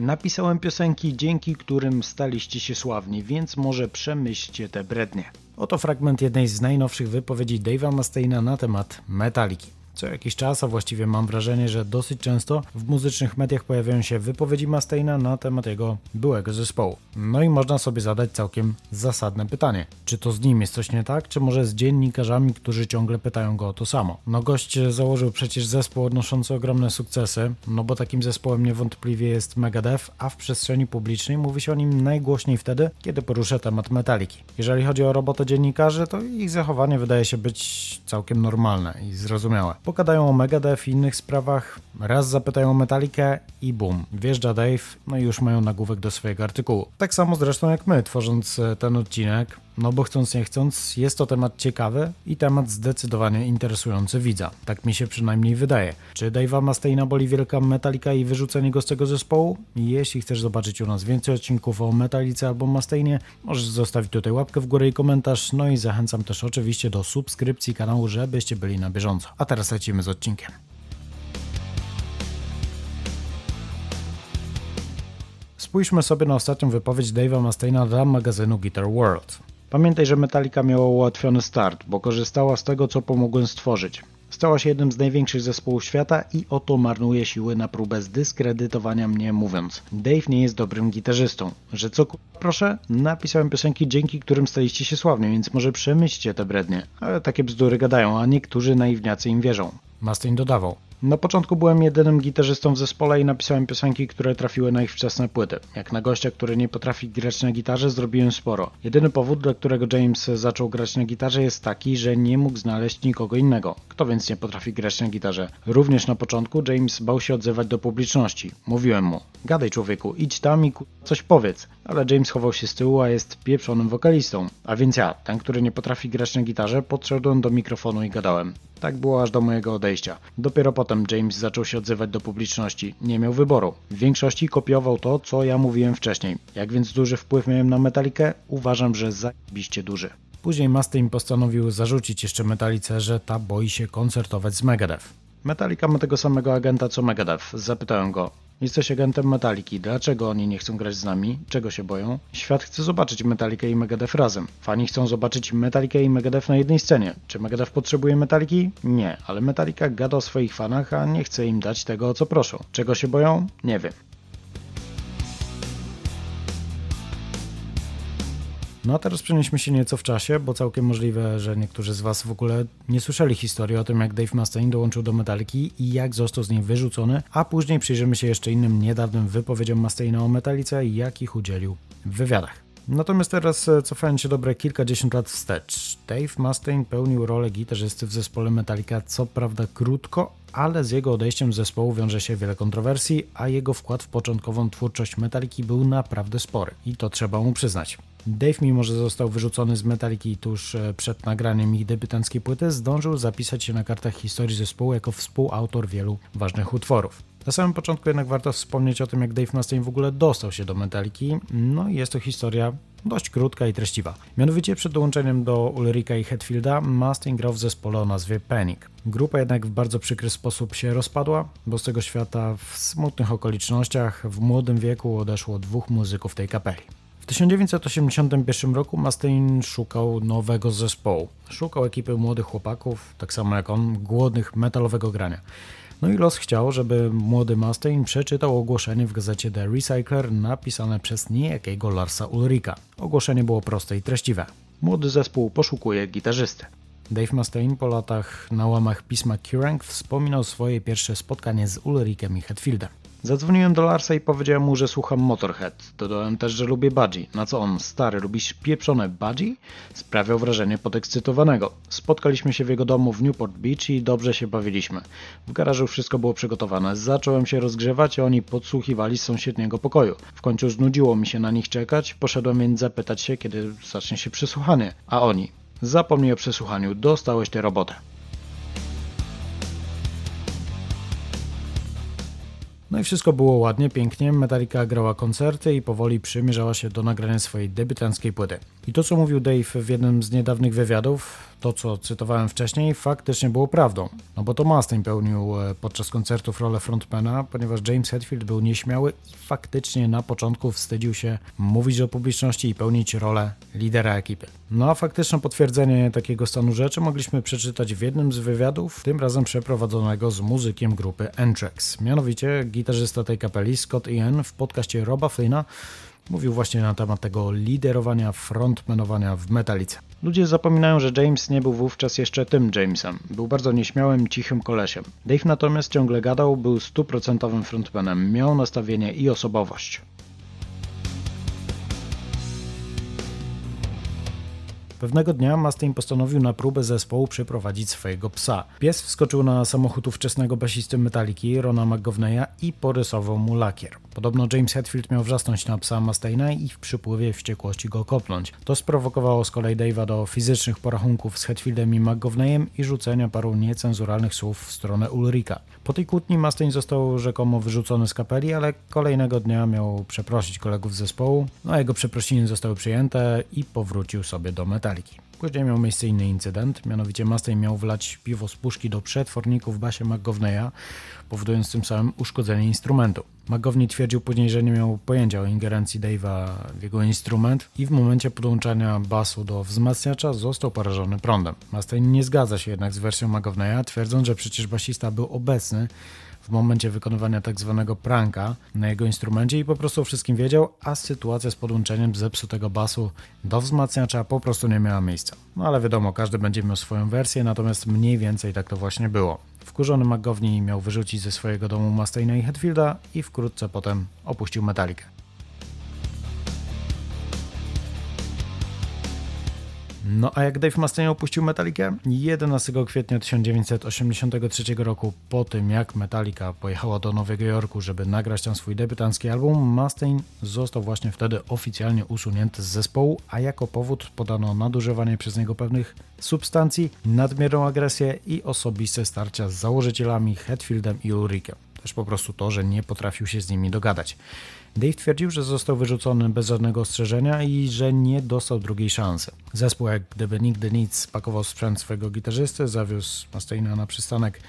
Napisałem piosenki, dzięki którym staliście się sławni, więc może przemyślcie te brednie. Oto fragment jednej z najnowszych wypowiedzi Dave'a Mustaina na temat Metaliki. Co jakiś czas, a właściwie mam wrażenie, że dosyć często w muzycznych mediach pojawiają się wypowiedzi Mustaina na temat jego byłego zespołu. No i można sobie zadać całkiem zasadne pytanie. Czy to z nim jest coś nie tak, czy może z dziennikarzami, którzy ciągle pytają go o to samo? No gość założył przecież zespół odnoszący ogromne sukcesy, no bo takim zespołem niewątpliwie jest Megadeth, a w przestrzeni publicznej mówi się o nim najgłośniej wtedy, kiedy porusza temat metaliki. Jeżeli chodzi o robotę dziennikarzy, to ich zachowanie wydaje się być całkiem normalne i zrozumiałe. Pogadają o Megadeth i innych sprawach, raz zapytają o Metalikę i bum, wjeżdża Dave, no i już mają nagłówek do swojego artykułu. Tak samo zresztą jak my, tworząc e, ten odcinek, no bo chcąc nie chcąc, jest to temat ciekawy i temat zdecydowanie interesujący widza. Tak mi się przynajmniej wydaje. Czy Dave'a Mustaina boli wielka Metallica i wyrzucenie go z tego zespołu? Jeśli chcesz zobaczyć u nas więcej odcinków o Metalice albo Mustainie, możesz zostawić tutaj łapkę w górę i komentarz. No i zachęcam też oczywiście do subskrypcji kanału, żebyście byli na bieżąco. A teraz lecimy z odcinkiem. Spójrzmy sobie na ostatnią wypowiedź Dave'a Mustaina dla magazynu Guitar World. Pamiętaj, że Metallica miała ułatwiony start, bo korzystała z tego, co pomogłem stworzyć. Stała się jednym z największych zespołów świata i oto marnuje siły na próbę zdyskredytowania mnie mówiąc Dave nie jest dobrym gitarzystą. Że co proszę? Napisałem piosenki, dzięki którym staliście się sławni, więc może przemyślcie te brednie. Ale takie bzdury gadają, a niektórzy naiwniacy im wierzą. Mustaine dodawał. Na początku byłem jedynym gitarzystą w zespole i napisałem piosenki, które trafiły na ich wczesne płyty. Jak na gościa, który nie potrafi grać na gitarze, zrobiłem sporo. Jedyny powód, dla którego James zaczął grać na gitarze jest taki, że nie mógł znaleźć nikogo innego. Kto więc nie potrafi grać na gitarze? Również na początku James bał się odzywać do publiczności. Mówiłem mu, gadaj człowieku, idź tam i coś powiedz. Ale James chował się z tyłu, a jest pieprzonym wokalistą. A więc ja, ten, który nie potrafi grać na gitarze, podszedłem do mikrofonu i gadałem. Tak było aż do mojego odejścia. Dopiero potem James zaczął się odzywać do publiczności. Nie miał wyboru. W większości kopiował to, co ja mówiłem wcześniej. Jak więc duży wpływ miałem na Metalikę? Uważam, że zajebiście duży. Później Mustaine postanowił zarzucić jeszcze Metalice, że ta boi się koncertować z Megadeth. Metallica ma tego samego agenta co Megadeth. Zapytałem go. Jesteś agentem Metaliki. Dlaczego oni nie chcą grać z nami? Czego się boją? Świat chce zobaczyć Metalikę i Megadeth razem. Fani chcą zobaczyć Metalikę i Megadeth na jednej scenie. Czy Megadeth potrzebuje Metaliki? Nie, ale Metallica gada o swoich fanach, a nie chce im dać tego, o co proszą. Czego się boją? Nie wiem. No a teraz przenieśmy się nieco w czasie, bo całkiem możliwe, że niektórzy z Was w ogóle nie słyszeli historii o tym, jak Dave Mustaine dołączył do Metaliki i jak został z niej wyrzucony, a później przyjrzymy się jeszcze innym niedawnym wypowiedziom Mustaina o Metalice i jakich udzielił w wywiadach. Natomiast teraz e, cofając się dobre kilkadziesiąt lat wstecz, Dave Mustaine pełnił rolę gitarzysty w zespole Metallica, co prawda krótko, ale z jego odejściem z zespołu wiąże się wiele kontrowersji, a jego wkład w początkową twórczość Metalliki był naprawdę spory i to trzeba mu przyznać. Dave, mimo że został wyrzucony z Metalliki tuż e, przed nagraniem ich debiutanckiej płyty, zdążył zapisać się na kartach historii zespołu jako współautor wielu ważnych utworów. Na samym początku jednak warto wspomnieć o tym, jak Dave Mustaine w ogóle dostał się do Metalliki. No i jest to historia dość krótka i treściwa. Mianowicie przed dołączeniem do Ulrika i Hetfielda Mustaine grał w zespole o nazwie Panic. Grupa jednak w bardzo przykry sposób się rozpadła, bo z tego świata w smutnych okolicznościach w młodym wieku odeszło dwóch muzyków tej kapeli. W 1981 roku Mustaine szukał nowego zespołu. Szukał ekipy młodych chłopaków, tak samo jak on, głodnych metalowego grania. No i los chciał, żeby młody Mustaine przeczytał ogłoszenie w gazecie The Recycler napisane przez niejakiego Larsa Ulrika. Ogłoszenie było proste i treściwe. Młody zespół poszukuje gitarzysty. Dave Mustaine po latach na łamach pisma Kerrang wspominał swoje pierwsze spotkanie z Ulrikiem i Hetfieldem. Zadzwoniłem do Larsa i powiedziałem mu, że słucham Motorhead. Dodałem też, że lubię Budgie. Na co on, stary, lubisz pieprzone Budgie? Sprawiał wrażenie podekscytowanego. Spotkaliśmy się w jego domu w Newport Beach i dobrze się bawiliśmy. W garażu wszystko było przygotowane. Zacząłem się rozgrzewać, a oni podsłuchiwali z sąsiedniego pokoju. W końcu znudziło mi się na nich czekać, poszedłem więc zapytać się, kiedy zacznie się przesłuchanie. A oni, zapomnij o przesłuchaniu, dostałeś tę robotę. No i wszystko było ładnie, pięknie. Metallica grała koncerty i powoli przymierzała się do nagrania swojej debiutanckiej płyty. I to, co mówił Dave w jednym z niedawnych wywiadów, to, co cytowałem wcześniej, faktycznie było prawdą. No bo to Mustaine pełnił e, podczas koncertów rolę frontmana, ponieważ James Hetfield był nieśmiały i faktycznie na początku wstydził się mówić do publiczności i pełnić rolę lidera ekipy. No a faktyczne potwierdzenie takiego stanu rzeczy mogliśmy przeczytać w jednym z wywiadów, tym razem przeprowadzonego z muzykiem grupy Anthrax. Mianowicie gitarzysta tej kapeli Scott Ian w podcaście Roba Flynna mówił właśnie na temat tego liderowania, frontmanowania w metalice. Ludzie zapominają, że James nie był wówczas jeszcze tym Jamesem. Był bardzo nieśmiałym, cichym kolesiem. Dave natomiast ciągle gadał, był stuprocentowym frontmanem, miał nastawienie i osobowość. Pewnego dnia Mustaine postanowił na próbę zespołu przyprowadzić swojego psa. Pies wskoczył na samochód ówczesnego basisty Metaliki, Rona McGovneya i porysował mu lakier. Podobno James Hetfield miał wrzasnąć na psa Mustaina i w przypływie wściekłości go kopnąć. To sprowokowało z kolei Dave'a do fizycznych porachunków z Hetfieldem i McGovneyem i rzucenia paru niecenzuralnych słów w stronę Ulrika. Po tej kłótni Mustaine został rzekomo wyrzucony z kapeli, ale kolejnego dnia miał przeprosić kolegów z zespołu, no a jego przeprosiny zostały przyjęte i powrócił sobie do Metaliki. Później miał miejsce inny incydent, mianowicie Mustaine miał wlać piwo z puszki do przetworników w basie McGovneya, powodując tym samym uszkodzenie instrumentu. McGovney twierdził później, że nie miał pojęcia o ingerencji Dave'a w jego instrument i w momencie podłączania basu do wzmacniacza został porażony prądem. Mustaine nie zgadza się jednak z wersją McGovneya, twierdząc, że przecież basista był obecny w momencie wykonywania tak zwanego pranka na jego instrumencie i po prostu o wszystkim wiedział, a sytuacja z podłączeniem zepsutego basu do wzmacniacza po prostu nie miała miejsca. No ale wiadomo, każdy będzie miał swoją wersję, natomiast mniej więcej tak to właśnie było. Wkurzony McGovney miał wyrzucić ze swojego domu Mustaina i Hetfielda i wkrótce potem opuścił Metallica. No a jak Dave Mustaine opuścił Metallicę? 11 kwietnia 1983 roku, po tym jak Metallica pojechała do Nowego Jorku, żeby nagrać tam swój debiutancki album, Mustaine został właśnie wtedy oficjalnie usunięty z zespołu, a jako powód podano nadużywanie przez niego pewnych substancji, nadmierną agresję i osobiste starcia z założycielami Hetfieldem i Ulrikiem. Też po prostu to, że nie potrafił się z nimi dogadać. Dave twierdził, że został wyrzucony bez żadnego ostrzeżenia i że nie dostał drugiej szansy. Zespół jak gdyby nigdy nic spakował sprzęt swojego gitarzysty, zawiózł Mustaina na przystanek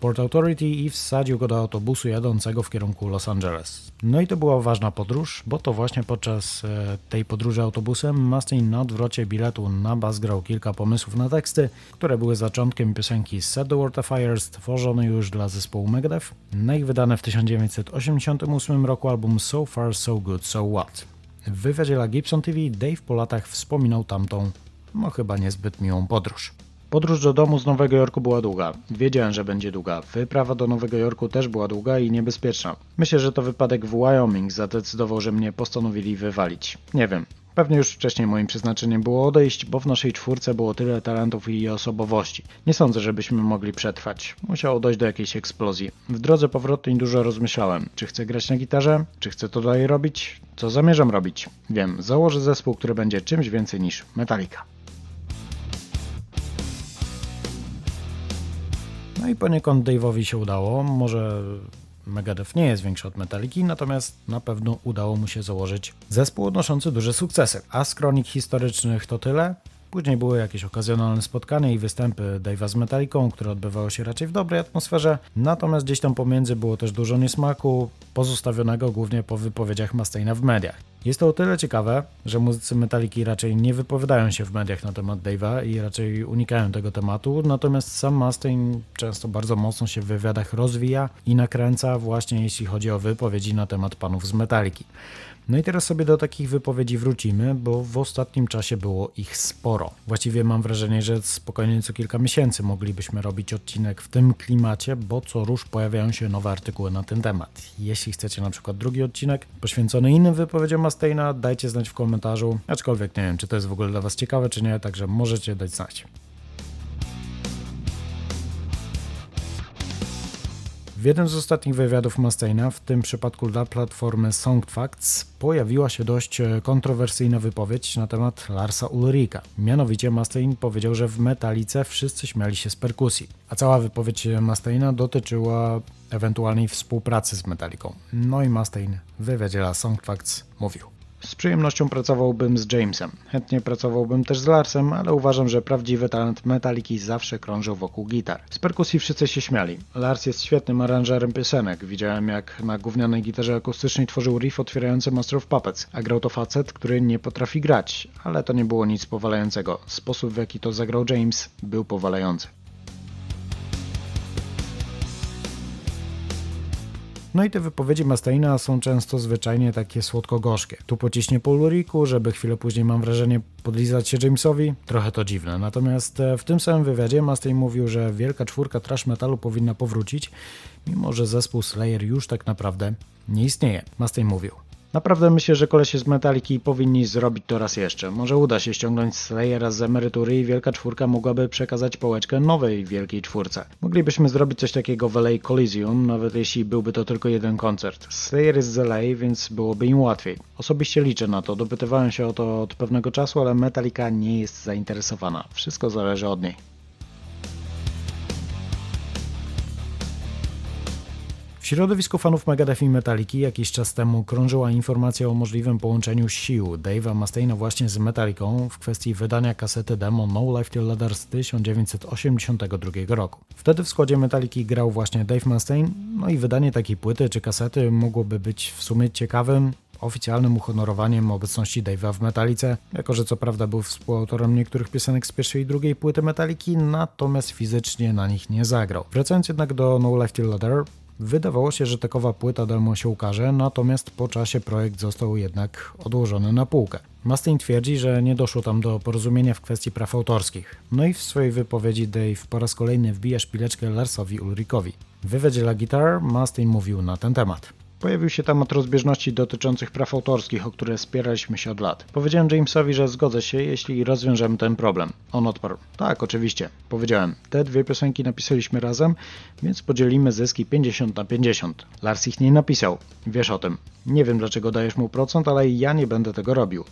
Port Authority i wsadził go do autobusu jadącego w kierunku Los Angeles. No i to była ważna podróż, bo to właśnie podczas e, tej podróży autobusem Mustaine na odwrocie biletu na bas grał kilka pomysłów na teksty, które były zaczątkiem piosenki Set the World Afire, stworzony już dla zespołu Megadeth, no i wydane w 1988 roku album So Far So Good So What. W wywiadzie dla Gibson TV Dave po latach wspominał tamtą, no chyba niezbyt miłą podróż. Podróż do domu z Nowego Jorku była długa. Wiedziałem, że będzie długa. Wyprawa do Nowego Jorku też była długa i niebezpieczna. Myślę, że to wypadek w Wyoming zadecydował, że mnie postanowili wywalić. Nie wiem. Pewnie już wcześniej moim przeznaczeniem było odejść, bo w naszej czwórce było tyle talentów i osobowości. Nie sądzę, żebyśmy mogli przetrwać. Musiało dojść do jakiejś eksplozji. W drodze powrotnej dużo rozmyślałem. Czy chcę grać na gitarze? Czy chcę to dalej robić? Co zamierzam robić? Wiem, założę zespół, który będzie czymś więcej niż Metallica. I poniekąd Dave'owi się udało. Może Megadeth nie jest większy od Metaliki, natomiast na pewno udało mu się założyć zespół odnoszący duże sukcesy. A z kronik historycznych to tyle. Później były jakieś okazjonalne spotkania i występy Dave'a z Metallicą, które odbywały się raczej w dobrej atmosferze, natomiast gdzieś tam pomiędzy było też dużo niesmaku, pozostawionego głównie po wypowiedziach Mustaina w mediach. Jest to o tyle ciekawe, że muzycy Metaliki raczej nie wypowiadają się w mediach na temat Dave'a i raczej unikają tego tematu, natomiast sam Mustaine często bardzo mocno się w wywiadach rozwija i nakręca właśnie jeśli chodzi o wypowiedzi na temat panów z Metaliki. No i teraz sobie do takich wypowiedzi wrócimy, bo w ostatnim czasie było ich sporo. Właściwie mam wrażenie, że spokojnie co kilka miesięcy moglibyśmy robić odcinek w tym klimacie, bo co rusz pojawiają się nowe artykuły na ten temat. Jeśli chcecie na przykład drugi odcinek poświęcony innym wypowiedziom Mustaina, dajcie znać w komentarzu, aczkolwiek nie wiem, czy to jest w ogóle dla Was ciekawe, czy nie, także możecie dać znać. W jednym z ostatnich wywiadów Mustaina, w tym przypadku dla platformy SongFacts, pojawiła się dość e, kontrowersyjna wypowiedź na temat Larsa Ulrika. Mianowicie Mustaine powiedział, że w Metalice wszyscy śmiali się z perkusji, a cała wypowiedź Mustaina dotyczyła ewentualnej współpracy z Metaliką. No i Mustaine w wywiadzie dla SongFacts mówił. Z przyjemnością pracowałbym z Jamesem. Chętnie pracowałbym też z Larsem, ale uważam, że prawdziwy talent Metaliki zawsze krążył wokół gitar. Z perkusji wszyscy się śmiali. Lars jest świetnym aranżerem piosenek. Widziałem jak na gównianej gitarze akustycznej tworzył riff otwierający Master of Puppets, a grał to facet, który nie potrafi grać, ale to nie było nic powalającego. Sposób w jaki to zagrał James był powalający. No i te wypowiedzi Mustaina są często zwyczajnie takie słodko-gorzkie. Tu pociśnie po Luriku, żeby chwilę później, mam wrażenie, podlizać się Jamesowi. Trochę to dziwne. Natomiast e, w tym samym wywiadzie Mustaine mówił, że wielka czwórka trash metalu powinna powrócić, mimo że zespół Slayer już tak naprawdę nie istnieje. Mustaine mówił. Naprawdę myślę, że kolesie z Metaliki powinni zrobić to raz jeszcze. Może uda się ściągnąć Slayera z emerytury i Wielka Czwórka mogłaby przekazać pałeczkę nowej Wielkiej Czwórce. Moglibyśmy zrobić coś takiego w LA Coliseum, nawet jeśli byłby to tylko jeden koncert. Slayer jest z LA, więc byłoby im łatwiej. Osobiście liczę na to, dopytywałem się o to od pewnego czasu, ale Metallica nie jest zainteresowana. Wszystko zależy od niej. W środowisku fanów Megadeth i Metaliki jakiś czas temu krążyła informacja o możliwym połączeniu sił Dave'a Mustaina właśnie z Metaliką w kwestii wydania kasety demo No Life Till Leather z 1982 roku. Wtedy w składzie Metaliki grał właśnie Dave Mustaine, no i wydanie takiej płyty czy kasety mogłoby być w sumie ciekawym, oficjalnym uhonorowaniem obecności Dave'a w Metalice, jako że co prawda był współautorem niektórych piosenek z pierwszej i drugiej płyty Metaliki, natomiast fizycznie na nich nie zagrał. Wracając jednak do No Life Till Leather, Wydawało się, że takowa płyta demo się ukaże, natomiast po czasie projekt został jednak odłożony na półkę. Mustaine twierdzi, że nie doszło tam do porozumienia w kwestii praw autorskich. No i w swojej wypowiedzi Dave po raz kolejny wbija szpileczkę Larsowi Ulrikowi. W wywiadzie La Guitar Mustaine mówił na ten temat. Pojawił się temat rozbieżności dotyczących praw autorskich, o które spieraliśmy się od lat. Powiedziałem Jamesowi, że zgodzę się, jeśli rozwiążemy ten problem. On odparł: Tak, oczywiście. Powiedziałem: Te dwie piosenki napisaliśmy razem, więc podzielimy zyski 50 na 50. Lars ich nie napisał. Wiesz o tym. Nie wiem dlaczego dajesz mu procent, ale ja nie będę tego robił.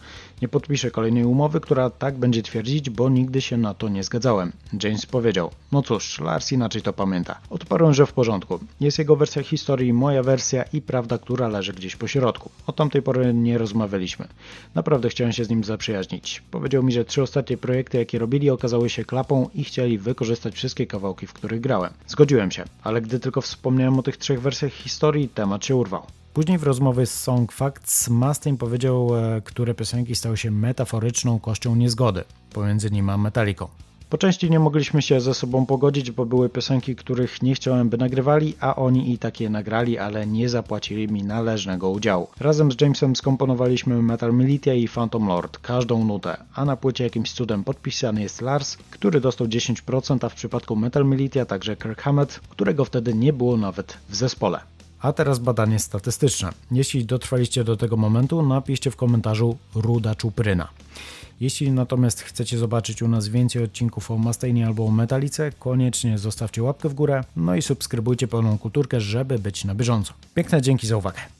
Nie podpiszę kolejnej umowy, która tak będzie twierdzić, bo nigdy się na to nie zgadzałem. James powiedział: No cóż, Lars inaczej to pamięta. Odparłem, że w porządku. Jest jego wersja historii, moja wersja i prawda, która leży gdzieś po środku. Od tamtej pory nie rozmawialiśmy. Naprawdę chciałem się z nim zaprzyjaźnić. Powiedział mi, że trzy ostatnie projekty, jakie robili, okazały się klapą i chcieli wykorzystać wszystkie kawałki, w których grałem. Zgodziłem się, ale gdy tylko wspomniałem o tych trzech wersjach historii, temat się urwał. Później w rozmowie z Song Facts Mustaine powiedział, e, które piosenki stały się metaforyczną kością niezgody pomiędzy nim a Metallicą. Po części nie mogliśmy się ze sobą pogodzić, bo były piosenki, których nie chciałem, by nagrywali, a oni i takie nagrali, ale nie zapłacili mi należnego udziału. Razem z Jamesem skomponowaliśmy Metal Militia i Phantom Lord, każdą nutę, a na płycie jakimś cudem podpisany jest Lars, który dostał 10%, a w przypadku Metal Militia także Kirk Hammett, którego wtedy nie było nawet w zespole. A teraz badanie statystyczne. Jeśli dotrwaliście do tego momentu, napiszcie w komentarzu Ruda Czupryna. Jeśli natomiast chcecie zobaczyć u nas więcej odcinków o Mustainie albo o Metalice, koniecznie zostawcie łapkę w górę, no i subskrybujcie pełną kulturkę, żeby być na bieżąco. Piękne dzięki za uwagę.